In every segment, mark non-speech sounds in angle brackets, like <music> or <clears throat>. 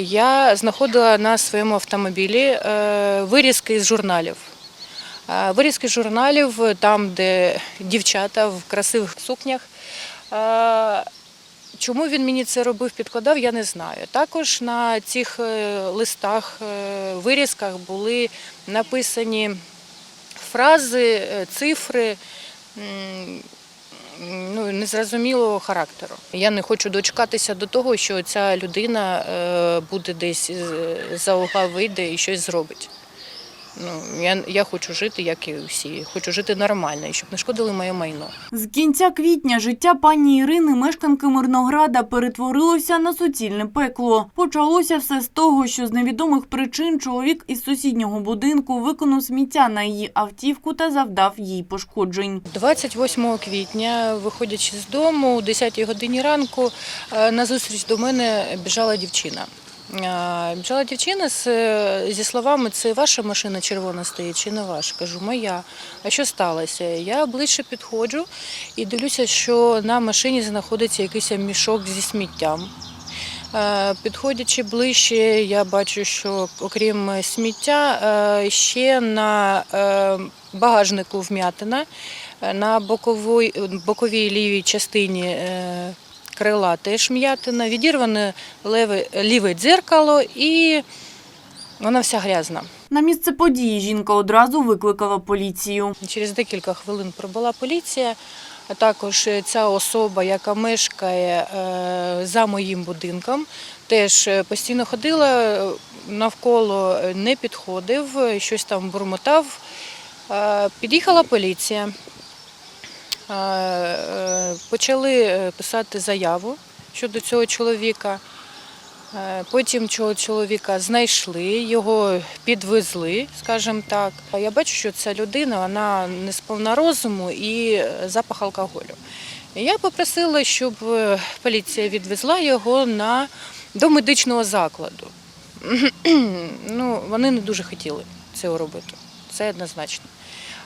я знаходила на своєму автомобілі е, вирізки з журналів. Е, Вирізки з журналів, там, де дівчата в красивих сукнях. Е, Чому він мені це робив, підкладав, я не знаю. Також на цих листах, вирізках були написані фрази, цифри ну, незрозумілого характеру. Я не хочу дочекатися до того, що ця людина е, буде десь е, за угла вийде і щось зробить. Ну, я, я хочу жити, як і всі. Хочу жити нормально, і щоб не шкодили моє майно. З кінця квітня життя пані Ірини, мешканки Мирнограда, перетворилося на суцільне пекло. Почалося все з того, що з невідомих причин чоловік із сусіднього будинку виконав сміття на її автівку та завдав їй пошкоджень. 28 квітня, виходячи з дому, о 10 годині ранку, е, на зустріч до мене біжала дівчина. Е, дівчина е, зі словами, це ваша машина червона стоїть чи не ваша? Кажу, моя. А що сталося? Я ближче підходжу і дивлюся, що на машині знаходиться якийсь мішок зі сміттям. Е, Підходячи ближче, я бачу, що окрім сміття, е, ще на багажнику вм'ятина, на боковій, боковій лівій частині крила теж м'ятина, відірване леве, ліве дзеркало і вона вся грязна. На місце події жінка одразу викликала поліцію. Через декілька хвилин прибула поліція. А також е, ця особа, яка мешкає е, за моїм будинком, теж е, постійно ходила навколо, не підходив, щось там бурмотав. Під'їхала поліція. Е, е, Почали е, писати заяву щодо цього чоловіка. Потім цього чоловіка знайшли, його підвезли, скажімо так. Я бачу, що ця людина вона не сповна розуму і запах алкоголю. Я попросила, щоб поліція відвезла його на, до медичного закладу. <clears throat> ну, вони не дуже хотіли цього робити. Це однозначно.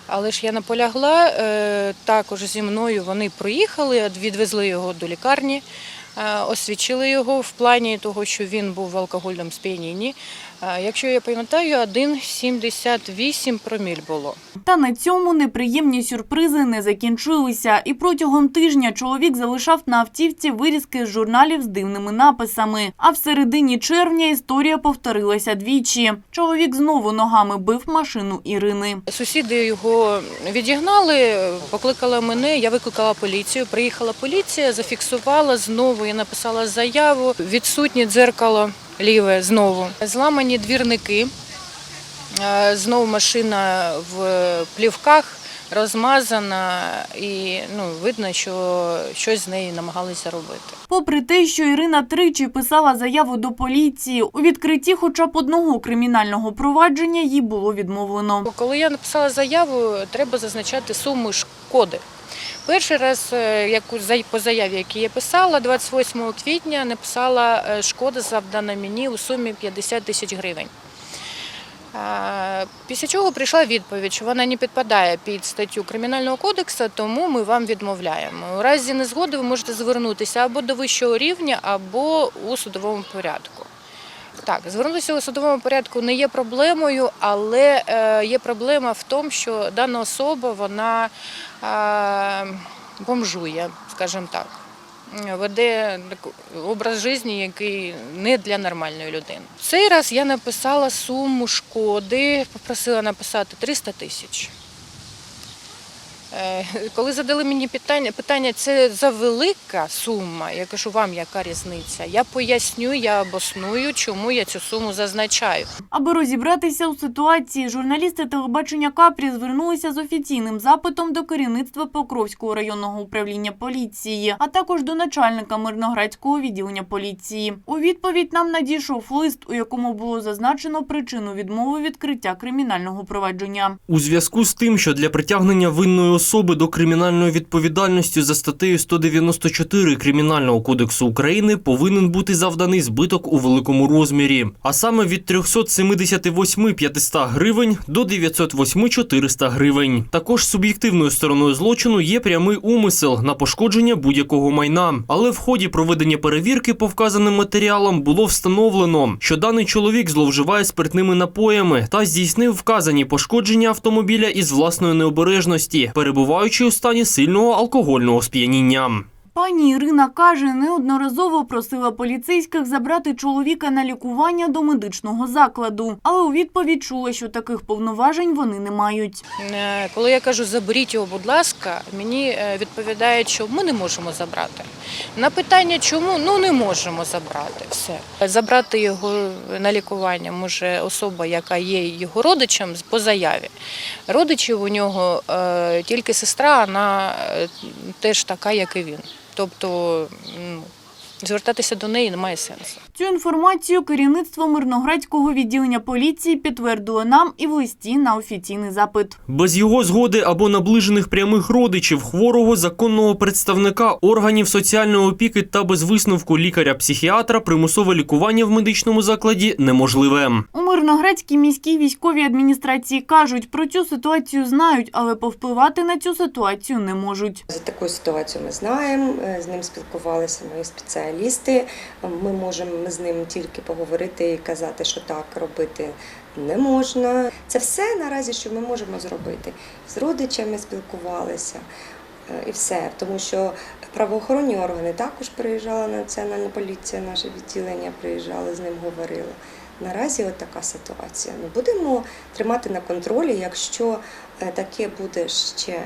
Але ж я наполягла, е, також зі мною вони проїхали, відвезли його до лікарні, е, освічили його в плані того, що він був в алкогольному сп'янінні. Е, Якщо я пам'ятаю, 1,78 проміль було. Та на цьому неприємні сюрпризи не закінчилися. І протягом тижня чоловік залишав на автівці вирізки з журналів з дивними написами. А в середині червня історія повторилася двічі. Чоловік знову ногами бив машину Ірини. Сусіди його відігнали, покликали мене, я викликала поліцію. Приїхала поліція, зафіксувала знову. Я написала заяву. Відсутнє дзеркало ліве знову. Зламані двірники. Е, Знову машина в плівках розмазана, і ну, видно, що щось з нею намагалися робити. Попри те, що Ірина тричі писала заяву до поліції, у відкритті хоча б одного кримінального провадження їй було відмовлено. Коли я написала заяву, треба зазначати суму шкоди. Перший раз, е, яку по заяві, яку я писала, 28 квітня написала е, шкода завдана мені у сумі 50 тисяч гривень. Після чого прийшла відповідь, що вона не підпадає під статтю Кримінального кодексу, тому ми вам відмовляємо. У разі незгоди ви можете звернутися або до вищого рівня, або у судовому порядку. Так, звернутися у судовому порядку не є проблемою, але е, є проблема в тому, що дана особа вона е, бомжує, скажімо так. Веде образ життя, який не для нормальної людини. Цей раз я написала суму шкоди, попросила написати 300 тисяч. Е, Коли задали мені питання, питання це за велика сума. Я кажу, вам яка різниця? Я поясню, я обосную, чому я цю суму зазначаю. Аби розібратися у ситуації, журналісти телебачення Капрі звернулися з офіційним запитом до керівництва Покровського районного управління поліції, а також до начальника Мирноградського відділення поліції. У відповідь нам надійшов лист, у якому було зазначено причину відмови відкриття кримінального провадження. У зв'язку з тим, що для притягнення винної особи особи до кримінальної відповідальності за статтею 194 Кримінального кодексу України повинен бути завданий збиток у великому розмірі, а саме від 378 500 гривень до 908 400 гривень. Також суб'єктивною стороною злочину є прямий умисел на пошкодження будь-якого майна. Але в ході проведення перевірки по вказаним матеріалам було встановлено, що даний чоловік зловживає спиртними напоями та здійснив вказані пошкодження автомобіля із власної необережності, перебуваючи у стані сильного алкогольного сп'яніння. Пані Ірина каже, неодноразово просила поліцейських забрати чоловіка на лікування до медичного закладу, але у відповідь чула, що таких повноважень вони не мають. Е, Коли я кажу заберіть його, будь ласка, мені е, відповідають, що ми не можемо забрати. На питання, чому ну не можемо забрати. Все забрати його на лікування може особа, яка є його родичем по заяві. Родичів у нього е, тільки сестра, вона теж така, як і він. Тобто звертатися до неї немає сенсу. Цю інформацію керівництво Мирноградського відділення поліції підтвердило нам і в листі на офіційний запит. Без його згоди або наближених прямих родичів хворого законного представника органів соціальної опіки та без висновку лікаря-психіатра примусове лікування в медичному закладі неможливе. У Мирноградській міській військовій адміністрації кажуть, про цю ситуацію знають, але повпливати на цю ситуацію не можуть. За таку ситуацію ми знаємо, е, з ним спілкувалися мої спеціалісти. Ми можемо з ним тільки поговорити і казати, що так робити не можна. Це все наразі, що ми можемо зробити. З родичами спілкувалися е, і все. Тому що правоохоронні органи також приїжджала національна поліція, наше відділення приїжджали, з ним говорили. Наразі от така ситуація. Ну, будемо тримати на контролі, якщо е, таке буде ще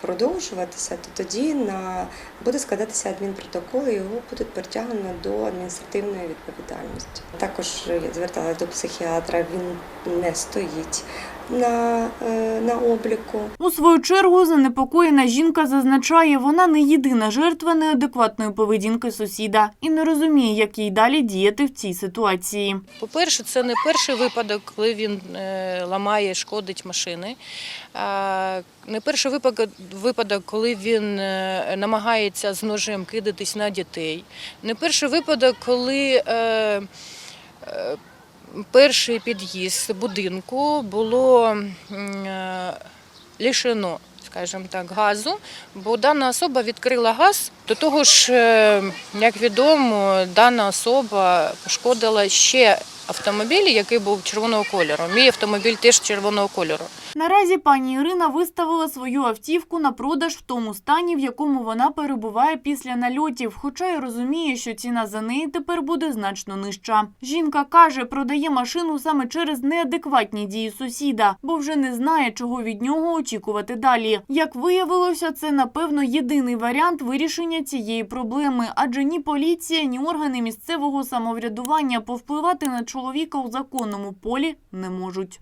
продовжуватися, то тоді на буде складатися адмінпротокол, і його будуть притягнено до адміністративної відповідальності. Також я зверталася до психіатра, він не стоїть на, е, на обліку. У свою чергу занепокоєна жінка зазначає, вона не єдина жертва неадекватної поведінки сусіда і не розуміє, як їй далі діяти в цій ситуації. По-перше, це не перший випадок, коли він е, ламає, шкодить машини. Не перший випадок, випадок, коли він е, намагається з ножем кидатись на дітей. Не перший випадок, коли перший під'їзд будинку було е, лишено, скажімо так, газу, бо дана особа відкрила газ. До того ж, е, як відомо, дана особа пошкодила ще автомобіль, який був червоного кольору. Мій автомобіль теж червоного кольору. Наразі пані Ірина виставила свою автівку на продаж в тому стані, в якому вона перебуває після нальотів, хоча й розуміє, що ціна за неї тепер буде значно нижча. Жінка каже, продає машину саме через неадекватні дії сусіда, бо вже не знає, чого від нього очікувати далі. Як виявилося, це напевно єдиний варіант вирішення цієї проблеми, адже ні поліція, ні органи місцевого самоврядування повпливати на чоловіка у законному полі не можуть.